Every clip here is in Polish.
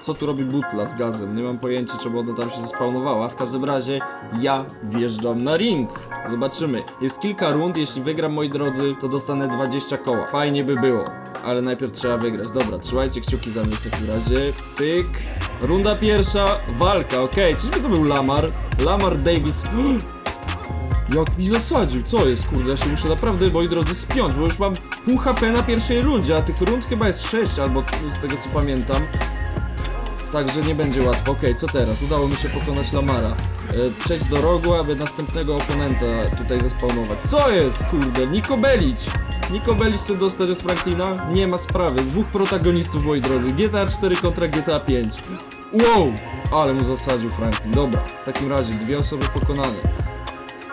Co tu robi butla z gazem? Nie mam pojęcia, czemu ona tam się zespawnowała. W każdym razie ja wjeżdżam na ring. Zobaczymy. Jest kilka rund, jeśli wygram, moi drodzy, to dostanę 20 koła. Fajnie by było. Ale najpierw trzeba wygrać. Dobra, trzymajcie kciuki za mnie w takim razie. Pyk. Runda pierwsza, walka, okej. Czyżby to był Lamar? Lamar Davis. Jak mi zasadził, co jest, kurde, ja się muszę naprawdę, moi drodzy, spiąć, bo już mam pół HP na pierwszej rundzie, a tych rund chyba jest 6, albo z tego co pamiętam. Także nie będzie łatwo. Okej, co teraz? Udało mi się pokonać Lamara. E, przejść do rogu, aby następnego oponenta tutaj zespawnować. Co jest, kurde? Niko Belić! Niko Belić chce dostać od Franklina? Nie ma sprawy. Dwóch protagonistów, moi drodzy. GTA 4 kontra GTA 5. Wow! Ale mu zasadził Franklin. Dobra, w takim razie dwie osoby pokonane.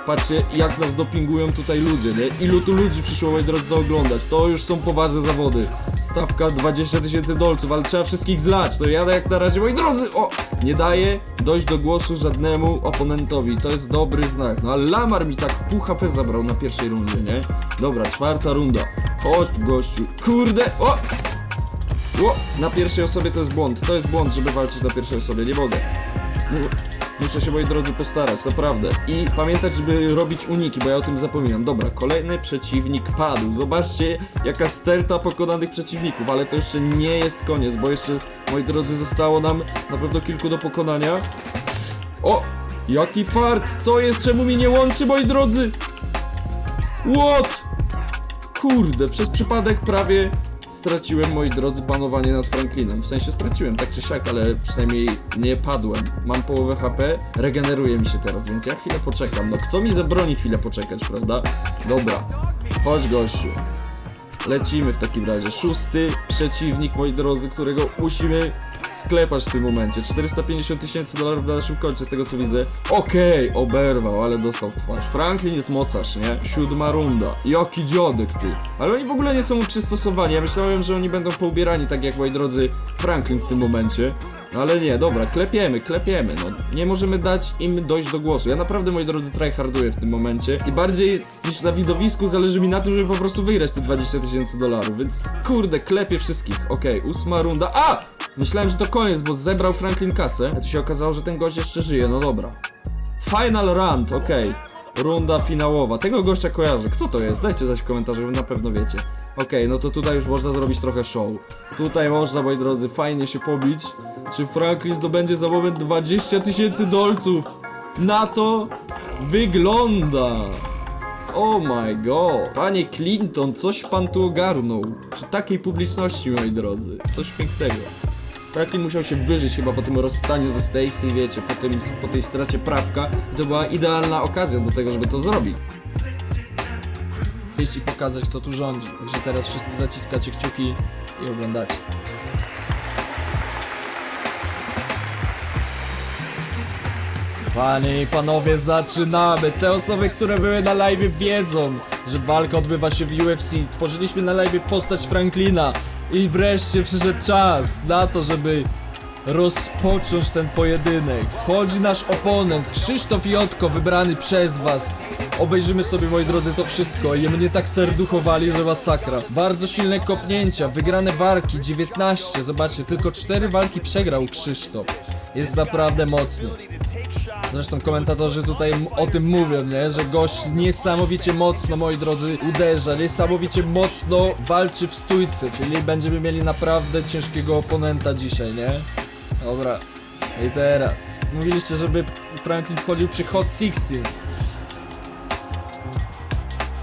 Patrzcie, jak nas dopingują tutaj ludzie, nie? Ilu tu ludzi przyszło, moi drodzy, to oglądać. To już są poważne zawody. Stawka 20 tysięcy dolców, ale trzeba wszystkich zlać. To jadę jak na razie, moi drodzy! O! Nie daje dojść do głosu żadnemu oponentowi. To jest dobry znak. No ale Lamar mi tak pół HP zabrał na pierwszej rundzie, nie? Dobra, czwarta runda. Chodź gościu. Kurde! O! O! Na pierwszej osobie to jest błąd. To jest błąd, żeby walczyć na pierwszej osobie. Nie mogę. Mu- Muszę się, moi drodzy, postarać, naprawdę. I pamiętać, żeby robić uniki, bo ja o tym zapominam. Dobra, kolejny przeciwnik padł. Zobaczcie, jaka sterta pokonanych przeciwników, ale to jeszcze nie jest koniec, bo jeszcze, moi drodzy, zostało nam na pewno kilku do pokonania. O! Jaki fart! Co jest? Czemu mi nie łączy, moi drodzy? What? Kurde, przez przypadek prawie straciłem, moi drodzy, panowanie nad Franklinem. W sensie straciłem, tak czy siak, ale przynajmniej nie padłem. Mam połowę HP, regeneruje mi się teraz, więc ja chwilę poczekam. No kto mi zabroni chwilę poczekać, prawda? Dobra, chodź gościu. Lecimy w takim razie. Szósty przeciwnik, moi drodzy, którego musimy sklepać w tym momencie. 450 tysięcy dolarów na naszym koncie, z tego co widzę. Okej, oberwał, ale dostał w twarz. Franklin jest mocarz, nie? Siódma runda. Jaki dziadek ty. Ale oni w ogóle nie są przystosowani. Ja myślałem, że oni będą poubierani tak jak moi drodzy Franklin w tym momencie. No ale nie, dobra, klepiemy, klepiemy, no. Nie możemy dać im dojść do głosu. Ja naprawdę, moi drodzy, tryharduję w tym momencie. I bardziej niż na widowisku zależy mi na tym, żeby po prostu wygrać te 20 tysięcy dolarów, więc kurde, klepię wszystkich. Okej, ósma runda. A! Myślałem, że to koniec, bo zebrał Franklin kasę. A tu się okazało, że ten gość jeszcze żyje, no dobra. Final round, okej. Runda finałowa. Tego gościa kojarzę. Kto to jest? Dajcie znać w komentarzu, wy na pewno wiecie. Okej, no to tutaj już można zrobić trochę show. Tutaj można, moi drodzy, fajnie się pobić. Czy Franklin zdobędzie za moment 20 tysięcy dolców? Na to wygląda. Oh my god. Panie Clinton, coś pan tu ogarnął. Przy takiej publiczności, moi drodzy. Coś pięknego. Franklin musiał się wyżyć chyba po tym rozstaniu ze Stacy, wiecie, po, tym, po tej stracie prawka. I to była idealna okazja do tego, żeby to zrobić. Jeśli pokazać, kto tu rządzi. Także teraz wszyscy zaciskacie kciuki i oglądacie. Panie i panowie, zaczynamy! Te osoby, które były na live wiedzą, że walka odbywa się w UFC. Tworzyliśmy na live postać Franklina i wreszcie przyszedł czas na to, żeby rozpocząć ten pojedynek. Wchodzi nasz oponent, Krzysztof Jotko, wybrany przez was. Obejrzymy sobie, moi drodzy, to wszystko i mnie tak serduchowali, że masakra. Bardzo silne kopnięcia, wygrane walki, 19. Zobaczcie, tylko 4 walki przegrał Krzysztof. Jest naprawdę mocny. Zresztą komentatorzy tutaj o tym mówią, nie? Że gość niesamowicie mocno, moi drodzy, uderza, niesamowicie mocno walczy w stójce, czyli będziemy mieli naprawdę ciężkiego oponenta dzisiaj, nie? Dobra. I teraz. Mówiliście, żeby Franklin wchodził przy Hot 16.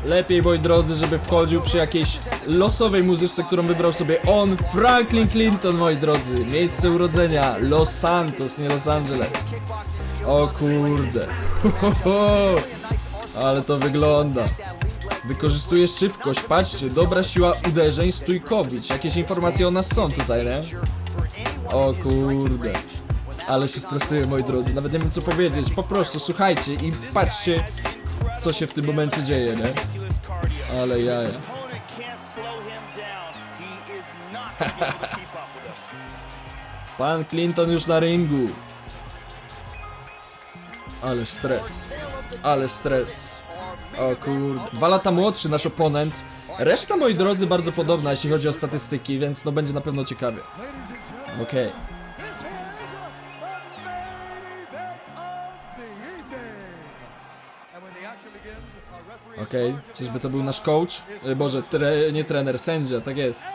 Lepiej, moi drodzy, żeby wchodził przy jakiejś losowej muzyczce, którą wybrał sobie on, Franklin Clinton, moi drodzy. Miejsce urodzenia, Los Santos, nie Los Angeles. O kurde. Ho, ho. Ale to wygląda. Wykorzystuje szybkość, patrzcie, dobra siła uderzeń, stójkowicz. Jakieś informacje o nas są tutaj, nie? O kurde. Ale się stresuję, moi drodzy, nawet nie wiem co powiedzieć. Po prostu słuchajcie i patrzcie, co się w tym momencie dzieje, nie? Ale jaja. Pan Clinton już na ringu ale stres. Ale stres. O kurde. Dwa lata młodszy nasz oponent. Reszta, moi drodzy, bardzo podobna, jeśli chodzi o statystyki, więc no będzie na pewno ciekawie. Okej. Okay. Okej, okay. czyżby to był nasz coach? E, Boże, tre nie trener, sędzia, tak jest.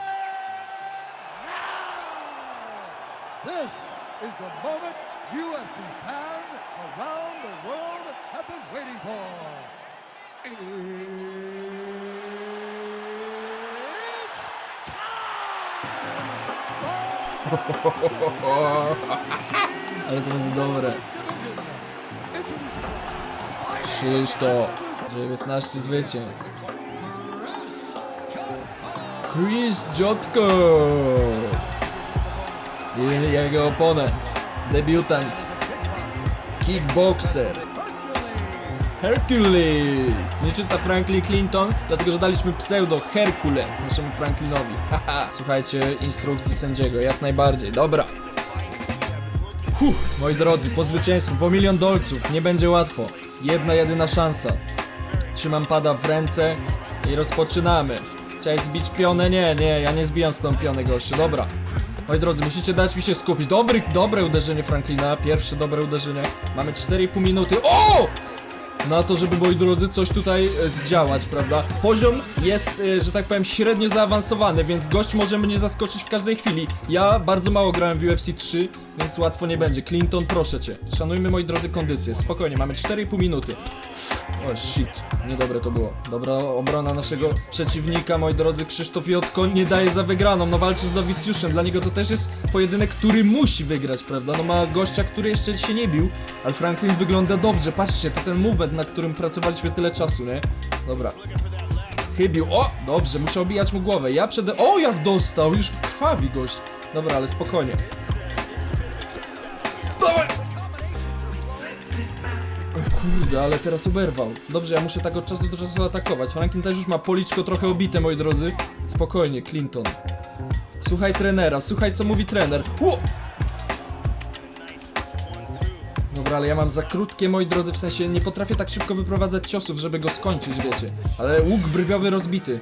Ale to będzie dobre. Krzysztof, 19 zwycięstw. Chris Jotko jego oponent, debiutant, kickboxer, Hercules. Nie czyta Franklin Clinton, dlatego że daliśmy pseudo Hercules naszemu Franklinowi. Haha. Słuchajcie instrukcji sędziego, jak najbardziej. Dobra. Huh, moi drodzy, po zwycięstwu, po milion dolców, nie będzie łatwo. Jedna, jedyna szansa. Trzymam pada w ręce i rozpoczynamy. Chciałeś zbić pionę? Nie, nie, ja nie zbijam z tą pionę, gościu, dobra. Moi drodzy, musicie dać mi się skupić. Dobry, dobre uderzenie Franklina, pierwsze dobre uderzenie. Mamy 4,5 minuty. O! Na to, żeby moi drodzy coś tutaj e, zdziałać, prawda? Poziom jest, e, że tak powiem, średnio zaawansowany, więc gość może mnie zaskoczyć w każdej chwili. Ja bardzo mało grałem w UFC 3, więc łatwo nie będzie. Clinton, proszę cię. Szanujmy moi drodzy kondycję. Spokojnie, mamy 4,5 minuty. O shit, niedobre to było. Dobra obrona naszego przeciwnika, moi drodzy, Krzysztof Jotko nie daje za wygraną, no walczy z Nowicjuszem, dla niego to też jest pojedynek, który musi wygrać, prawda? No ma gościa, który jeszcze się nie bił, ale Franklin wygląda dobrze, patrzcie, to ten movement, na którym pracowaliśmy tyle czasu, nie? Dobra. Chybił, o! Dobrze, muszę obijać mu głowę, ja przede... O, jak dostał, już krwawi gość. Dobra, ale spokojnie. Kurde, ale teraz oberwał. Dobrze, ja muszę tak od czasu do czasu atakować. Franklin też już ma policzko trochę obite, moi drodzy. Spokojnie, Clinton. Słuchaj trenera, słuchaj co mówi trener. Ło! Dobra, ale ja mam za krótkie, moi drodzy, w sensie nie potrafię tak szybko wyprowadzać ciosów, żeby go skończyć, wiecie. Ale łuk brwiowy rozbity.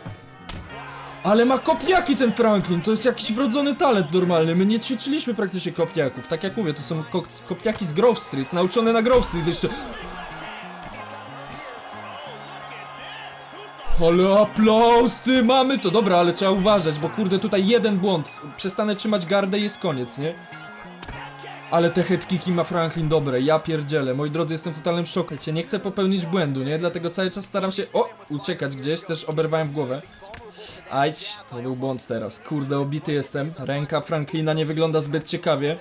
Ale ma kopniaki ten Franklin, to jest jakiś wrodzony talent normalny. My nie ćwiczyliśmy praktycznie kopniaków. Tak jak mówię, to są ko kopniaki z Grove Street, nauczone na Grove Street jeszcze. Ale aplauz, ty mamy to. Dobra, ale trzeba uważać, bo kurde, tutaj jeden błąd. Przestanę trzymać gardę i jest koniec, nie? Ale te headkicki ma Franklin dobre, ja pierdzielę. Moi drodzy, jestem w totalnym szoku. Wiecie, nie chcę popełnić błędu, nie? Dlatego cały czas staram się, o, uciekać gdzieś, też oberwałem w głowę. Ajdź, to był błąd teraz. Kurde, obity jestem. Ręka Franklina nie wygląda zbyt ciekawie.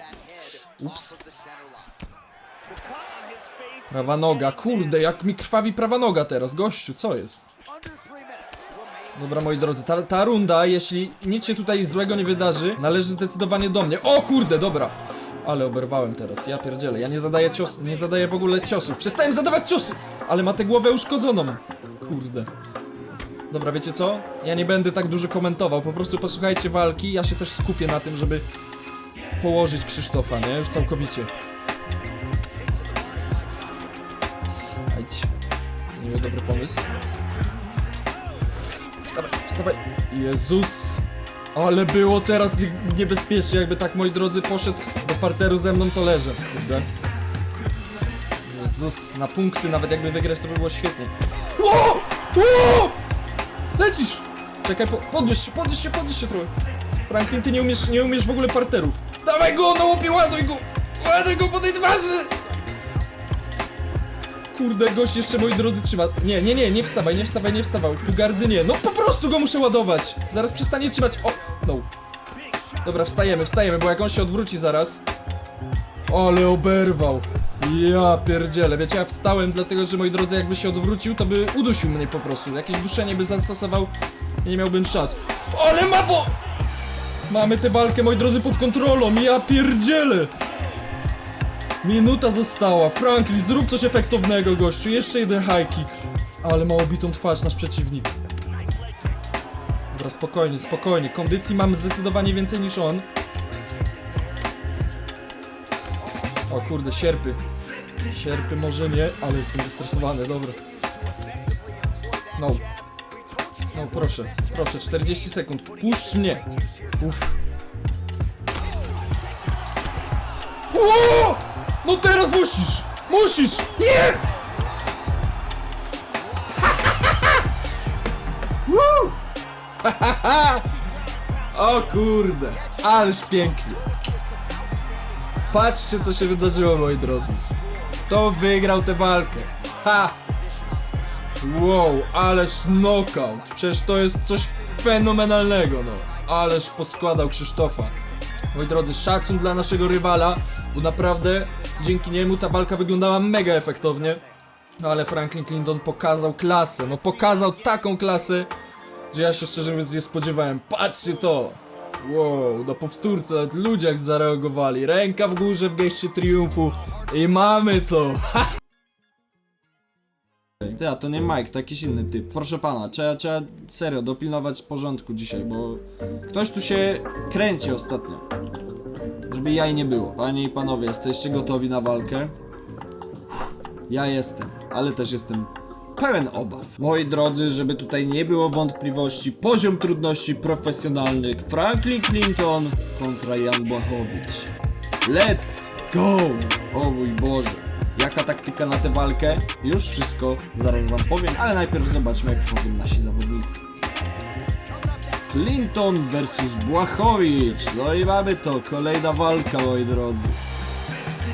Ups. Prawa noga, kurde, jak mi krwawi prawa noga teraz, gościu, co jest? Dobra, moi drodzy, ta, ta runda, jeśli nic się tutaj złego nie wydarzy, należy zdecydowanie do mnie. O kurde, dobra. Ale oberwałem teraz, ja pierdzielę, ja nie zadaję cios, nie zadaję w ogóle ciosów. Przestałem zadawać ciosy, ale ma tę głowę uszkodzoną. Kurde. Dobra, wiecie co? Ja nie będę tak dużo komentował, po prostu posłuchajcie walki, ja się też skupię na tym, żeby położyć Krzysztofa, nie? Już całkowicie. Ajdź. Nie dobry pomysł. Wstawaj, wstawaj. Jezus. Ale było teraz nie- niebezpiecznie, jakby tak, moi drodzy, poszedł do parteru ze mną, to leżę. Kurde. Jezus, na punkty, nawet jakby wygrać, to by było świetnie. Ło! Ło! Lecisz! Czekaj, po, podnieś się, podnieś się, podnieś się trochę. Franklin, ty nie umiesz, nie umiesz w ogóle parteru. Dawaj go, na łopie, ładuj go! Ładuj go po tej twarzy! Kurde, gość jeszcze, moi drodzy, trzyma. Nie, nie, nie, nie wstawaj, nie wstawaj, nie wstawaj. Tu gardy nie. No po prostu go muszę ładować. Zaraz przestanie trzymać. O, no. Dobra, wstajemy, wstajemy, bo jak on się odwróci zaraz. Ale oberwał. Ja pierdzielę, wiecie, ja wstałem dlatego, że moi drodzy, jakby się odwrócił, to by udusił mnie po prostu. Jakieś duszenie by zastosował nie miałbym szans. Ale ma bo... Mamy tę walkę, moi drodzy, pod kontrolą. Ja pierdzielę. Minuta została. Franklin, zrób coś efektownego, gościu. Jeszcze jeden high kick. Ale ma obitą twarz nasz przeciwnik. Dobra, spokojnie, spokojnie. Kondycji mamy zdecydowanie więcej niż on. O kurde, sierpy. Sierpy może nie, ale jestem zestresowany, dobra. No. No proszę, proszę, 40 sekund. Puść mnie. Uff. No teraz musisz! Musisz! Jest! o kurde, ależ pięknie. Patrzcie co się wydarzyło moi drodzy. Kto wygrał tę walkę? Ha! Wow, ależ knockout. Przecież to jest coś fenomenalnego, no. Ależ podskładał Krzysztofa. Moi drodzy, szacun dla naszego rywala, bo naprawdę dzięki niemu ta walka wyglądała mega efektownie. Ale Franklin Clinton pokazał klasę, no pokazał taką klasę, że ja się szczerze mówiąc nie spodziewałem. Patrzcie to! Wow, na powtórce nawet ludzie jak zareagowali. Ręka w górze w geście triumfu i mamy to! Ty, a to nie Mike, to jakiś inny typ. Proszę pana, trzeba, trzeba serio dopilnować porządku dzisiaj, bo ktoś tu się kręci ostatnio. Żeby jaj nie było. Panie i panowie, jesteście gotowi na walkę? Ja jestem, ale też jestem pełen obaw. Moi drodzy, żeby tutaj nie było wątpliwości, poziom trudności profesjonalny Franklin Clinton kontra Jan Błachowicz. Let's go! O mój Boże. Jaka taktyka na tę walkę? Już wszystko zaraz wam powiem, ale najpierw zobaczmy jak wchodzą nasi zawodnicy. Clinton versus Błachowicz. No i mamy to, kolejna walka moi drodzy.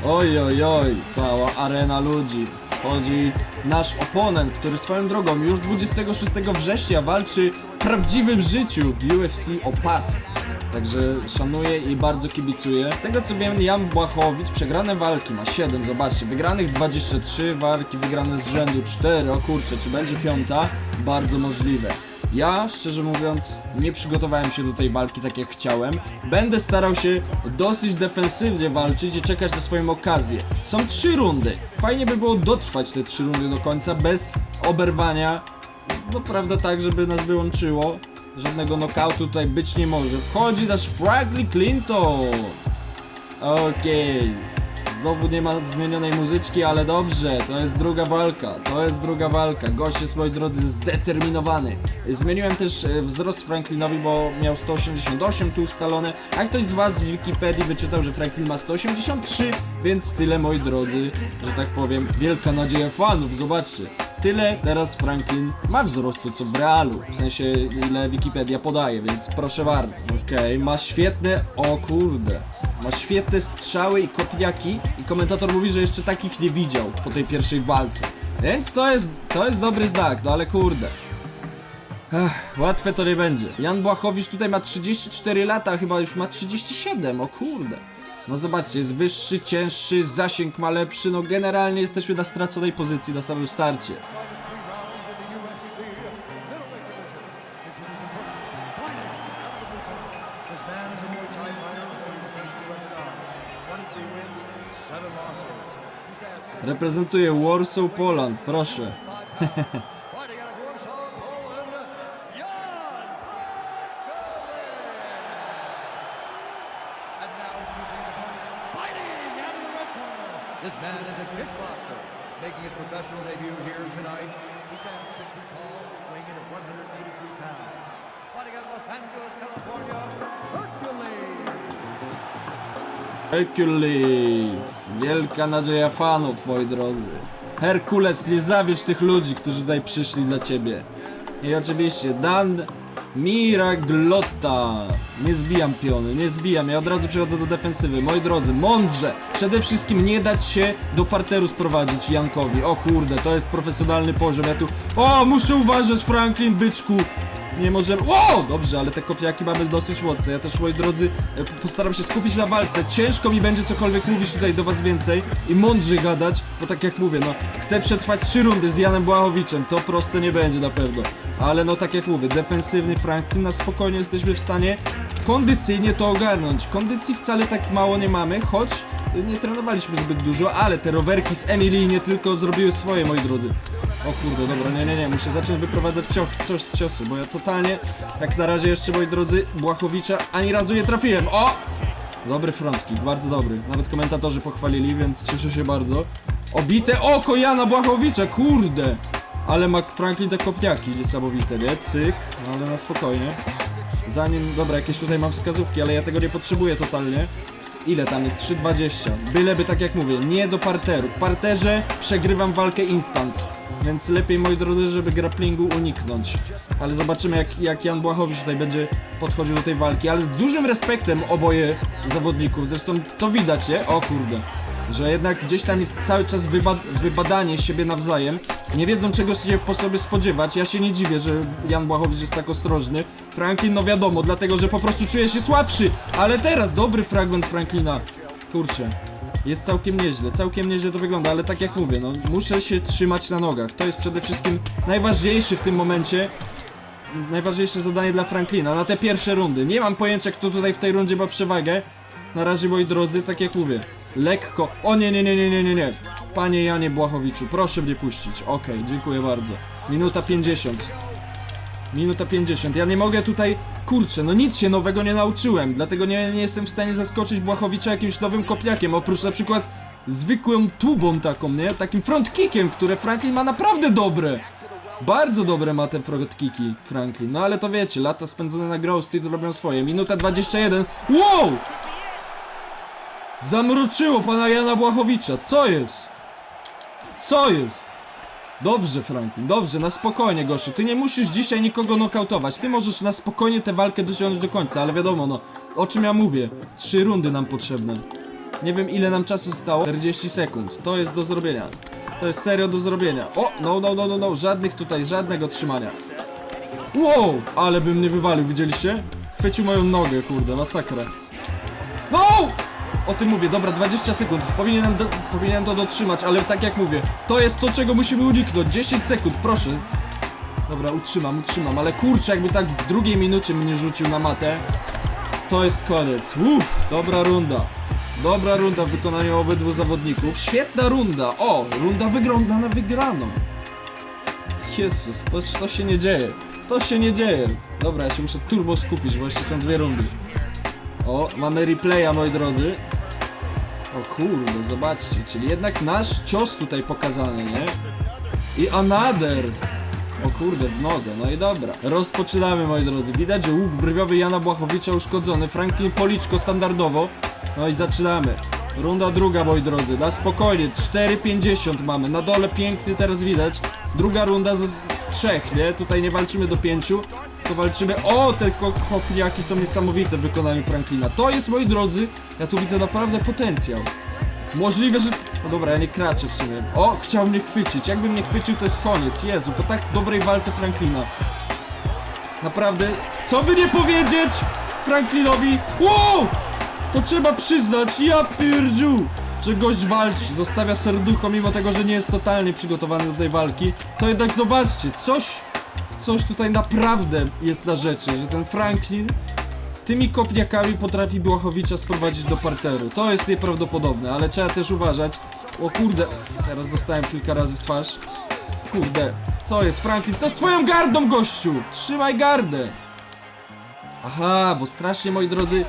Oj, oj, oj, cała arena ludzi. Chodzi nasz oponent, który swoją drogą już 26 września walczy w prawdziwym życiu w UFC o pas. Także szanuję i bardzo kibicuję. Z tego co wiem, Jan Błachowicz przegrane walki ma 7, zobaczcie, wygranych 23, walki wygrane z rzędu 4. O kurczę, czy będzie piąta? Bardzo możliwe. Ja, szczerze mówiąc, nie przygotowałem się do tej walki tak jak chciałem. Będę starał się dosyć defensywnie walczyć i czekać na swoją okazję. Są trzy rundy. Fajnie by było dotrwać te trzy rundy do końca bez oberwania. No prawda tak, żeby nas wyłączyło. Żadnego knockoutu tutaj być nie może. Wchodzi nasz Franklin Clinton. Okej. Znowu nie ma zmienionej muzyczki, ale dobrze, to jest druga walka, to jest druga walka. Gość jest, moi drodzy, zdeterminowany. Zmieniłem też e, wzrost Franklinowi, bo miał 188 tu ustalone, a ktoś z was w Wikipedii wyczytał, że Franklin ma 183, więc tyle, moi drodzy, że tak powiem, wielka nadzieja fanów, zobaczcie. Tyle teraz Franklin ma wzrostu, co w realu, w sensie ile Wikipedia podaje, więc proszę bardzo. Okej, ma świetne, o kurde. Ma świetne strzały i kopniaki i komentator mówi, że jeszcze takich nie widział po tej pierwszej walce. Więc to jest, to jest dobry znak, no ale kurde. Ech, łatwe to nie będzie. Jan Błachowicz tutaj ma 34 lata, chyba już ma 37, o kurde. No zobaczcie, jest wyższy, cięższy, zasięg ma lepszy, no generalnie jesteśmy na straconej pozycji na samym starcie. Reprezentuje Warsaw Poland, proszę. Hercules! Wielka nadzieja fanów, moi drodzy. Herkules, nie zawieź tych ludzi, którzy tutaj przyszli dla ciebie. I oczywiście Dan Miraglotta. Nie zbijam piony, nie zbijam. Ja od razu przechodzę do defensywy. Moi drodzy, mądrze. Przede wszystkim nie dać się do parteru sprowadzić Jankowi. O kurde, to jest profesjonalny poziom. Ja tu... O, muszę uważać, Franklin, byczku. Nie możemy. O! Dobrze, ale te kopiaki mamy dosyć mocne. Ja też, moi drodzy, e, postaram się skupić na walce. Ciężko mi będzie cokolwiek mówić tutaj do was więcej i mądrze gadać, bo tak jak mówię, no, chcę przetrwać trzy rundy z Janem Błachowiczem. To proste nie będzie na pewno. Ale no, tak jak mówię, defensywny Franklin, na spokojnie jesteśmy w stanie kondycyjnie to ogarnąć. Kondycji wcale tak mało nie mamy, choć nie trenowaliśmy zbyt dużo, ale te rowerki z Emilii nie tylko zrobiły swoje, moi drodzy. O kurde, dobra, nie, nie, nie, muszę zacząć wyprowadzać cioch, coś, ciosy, bo ja totalnie, jak na razie jeszcze, moi drodzy, Błachowicza ani razu nie trafiłem. O! Dobry front kick, bardzo dobry. Nawet komentatorzy pochwalili, więc cieszę się bardzo. Obite oko Jana Błachowicza, kurde! Ale ma Franklin te kopniaki niesamowite, nie? Cyk, no ale na spokojnie. Zanim, dobra, jakieś tutaj mam wskazówki, ale ja tego nie potrzebuję totalnie. Ile tam jest? 3,20. Byleby tak jak mówię, nie do parteru. W parterze przegrywam walkę instant. Więc lepiej, moi drodzy, żeby grapplingu uniknąć. Ale zobaczymy, jak, jak Jan Błachowicz tutaj będzie podchodził do tej walki. Ale z dużym respektem oboje zawodników. Zresztą to widać, nie? O kurde. Że jednak gdzieś tam jest cały czas wyba wybadanie siebie nawzajem. Nie wiedzą czego się po sobie spodziewać. Ja się nie dziwię, że Jan Błachowicz jest tak ostrożny. Franklin, no wiadomo, dlatego że po prostu czuje się słabszy. Ale teraz dobry fragment Franklina. Kurczę. Jest całkiem nieźle, całkiem nieźle to wygląda, ale tak jak mówię, no muszę się trzymać na nogach. To jest przede wszystkim najważniejszy w tym momencie. Najważniejsze zadanie dla Franklina na te pierwsze rundy. Nie mam pojęcia, kto tutaj w tej rundzie ma przewagę. Na razie, moi drodzy, tak jak mówię, lekko. O nie, nie, nie, nie, nie, nie, nie. Panie Janie Błachowiczu, proszę mnie puścić. Okej, dziękuję bardzo. Minuta 50. Minuta 50. Ja nie mogę tutaj. Kurczę, no nic się nowego nie nauczyłem, dlatego nie, nie jestem w stanie zaskoczyć Błachowicza jakimś nowym kopniakiem. Oprócz na przykład zwykłą tubą taką, nie? Takim front kickiem, które Franklin ma naprawdę dobre. Bardzo dobre ma te front kicki Franklin. No ale to wiecie, lata spędzone na Grove Street robią swoje. Minuta 21. Wow! Zamroczyło pana Jana Błachowicza. Co jest? Co jest? Dobrze, Franklin, dobrze, na spokojnie, gościu. Ty nie musisz dzisiaj nikogo nokautować. Ty możesz na spokojnie tę walkę dociągnąć do końca, ale wiadomo, no, o czym ja mówię. Trzy rundy nam potrzebne. Nie wiem, ile nam czasu zostało. 40 sekund. To jest do zrobienia. To jest serio do zrobienia. O, no, no, no, no, no. Żadnych tutaj, żadnego trzymania. Wow, ale bym mnie wywalił, widzieliście? Chwycił moją nogę, kurde, masakra. No! O tym mówię, dobra, 20 sekund. Powinienem, do, powinienem to dotrzymać, ale tak jak mówię, to jest to, czego musimy uniknąć. 10 sekund, proszę. Dobra, utrzymam, utrzymam, ale kurczę, jakby tak w drugiej minucie mnie rzucił na matę, to jest koniec. Uff, dobra runda. Dobra runda w wykonaniu obydwu zawodników. Świetna runda. O, runda wygląda na wygraną. Jezus, to, to się nie dzieje. To się nie dzieje. Dobra, ja się muszę turbo skupić, bo jeszcze są dwie rundy. O, mamy replaya, moi drodzy. O kurde, zobaczcie, czyli jednak nasz cios tutaj pokazany, nie? I another! O kurde, w nogę, no i dobra. Rozpoczynamy, moi drodzy. Widać, że łuk brwiowy Jana Błachowicza uszkodzony. Franklin Policzko standardowo. No i zaczynamy. Runda druga, moi drodzy. Na spokojnie, 4,50 mamy. Na dole piękny teraz widać. Druga runda z, z trzech, nie? Tutaj nie walczymy do pięciu. To walczymy. O, te ko- kopniaki są niesamowite w wykonaniu Franklina. To jest, moi drodzy, ja tu widzę naprawdę potencjał. Możliwe, że... No dobra, ja nie kraczę w sumie. O, chciał mnie chwycić. Jakby mnie chwycił, to jest koniec. Jezu, po tak dobrej walce Franklina. Naprawdę, co by nie powiedzieć Franklinowi? Wow! To trzeba przyznać, ja pierdziu! Że gość walczy, zostawia serducho, mimo tego, że nie jest totalnie przygotowany do tej walki. To jednak zobaczcie, coś... Coś tutaj naprawdę jest na rzeczy, że ten Franklin tymi kopniakami potrafi Błachowicza sprowadzić do parteru. To jest nieprawdopodobne, ale trzeba też uważać. O kurde, teraz dostałem kilka razy w twarz. Kurde, co jest Franklin? Co z twoją gardą, gościu? Trzymaj gardę! Aha, bo strasznie, moi drodzy...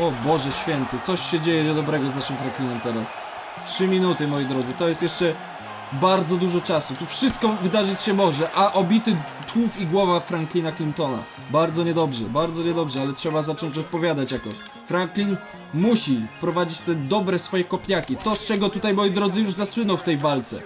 O Boże święty, coś się dzieje niedobrego z naszym Franklinem teraz. Trzy minuty, moi drodzy, to jest jeszcze bardzo dużo czasu. Tu wszystko wydarzyć się może, a obity tłów i głowa Franklina Clintona. Bardzo niedobrze, bardzo niedobrze, ale trzeba zacząć odpowiadać jakoś. Franklin musi wprowadzić te dobre swoje kopniaki. To, z czego tutaj, moi drodzy, już zasłynął w tej walce.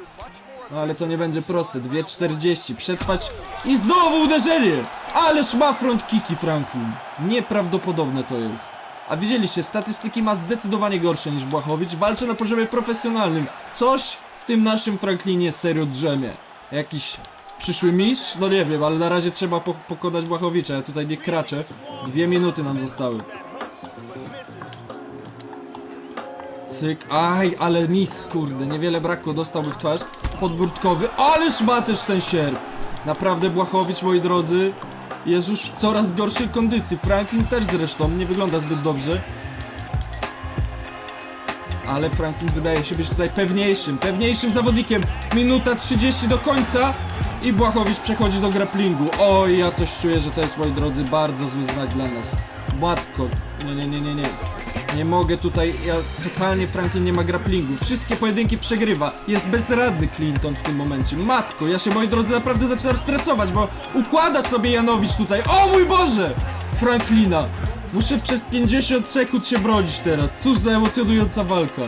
No ale to nie będzie proste. 2.40, przetrwać i znowu uderzenie! Ależ ma front kiki Franklin. Nieprawdopodobne to jest. A widzieliście, statystyki ma zdecydowanie gorsze niż Błachowicz. Walczy na poziomie profesjonalnym. Coś w tym naszym Franklinie serio drzemie. Jakiś przyszły mistrz? No nie wiem, ale na razie trzeba po pokonać Błachowicza. Ja tutaj nie kraczę. Dwie minuty nam zostały. Cyk, aj, ale mis, kurde, niewiele brakło, dostałby w twarz. Podbródkowy, ależ ma też ten sierp. Naprawdę Błachowicz, moi drodzy, jest już w coraz gorszej kondycji. Franklin też zresztą, nie wygląda zbyt dobrze. Ale Franklin wydaje się być tutaj pewniejszym, pewniejszym zawodnikiem. Minuta 30 do końca i Błachowicz przechodzi do grapplingu. Oj, ja coś czuję, że to jest, moi drodzy, bardzo zły znak dla nas. Matko, nie, nie, nie, nie, nie. Nie mogę tutaj, ja totalnie Franklin nie ma grapplingu. Wszystkie pojedynki przegrywa. Jest bezradny Clinton w tym momencie. Matko, ja się moi drodzy naprawdę zaczynam stresować, bo układa sobie Janowicz tutaj. O mój Boże! Franklina. Muszę przez 50 sekund się bronić teraz. Cóż za emocjonująca walka.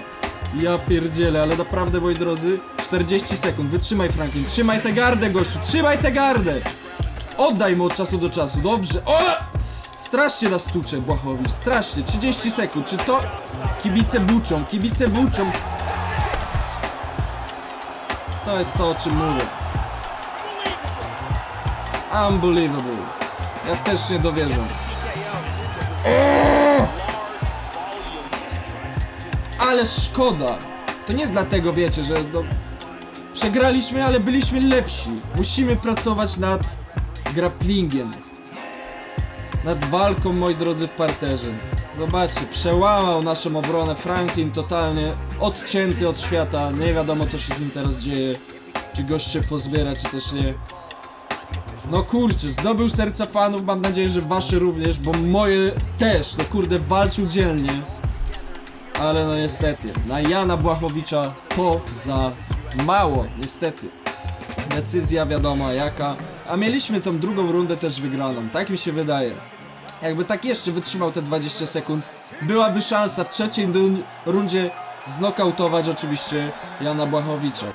Ja pierdzielę, ale naprawdę, moi drodzy, 40 sekund. Wytrzymaj, Franklin. Trzymaj tę gardę, gościu. Trzymaj tę gardę. Oddaj mu od czasu do czasu. Dobrze. O! Strasznie nas tucze, Błachowicz. Strasznie. 30 sekund. Czy to... Kibice buczą. Kibice buczą. To jest to, o czym mówię. Unbelievable. Ja też nie dowierzam. Ale szkoda. To nie dlatego, wiecie, że no, przegraliśmy, ale byliśmy lepsi. Musimy pracować nad grapplingiem. Nad walką, moi drodzy, w parterze. Zobaczcie, przełamał naszą obronę Franklin totalnie odcięty od świata. Nie wiadomo, co się z nim teraz dzieje. Czy gość się pozbiera, czy też nie. No kurczę, zdobył serca fanów, mam nadzieję, że wasze również, bo moje też, no kurde, walczył dzielnie. Ale no niestety, na Jana Błachowicza to za mało, niestety. Decyzja wiadoma jaka, a mieliśmy tą drugą rundę też wygraną, tak mi się wydaje. Jakby tak jeszcze wytrzymał te 20 sekund, byłaby szansa w trzeciej rundzie znokautować oczywiście Jana Błachowicza.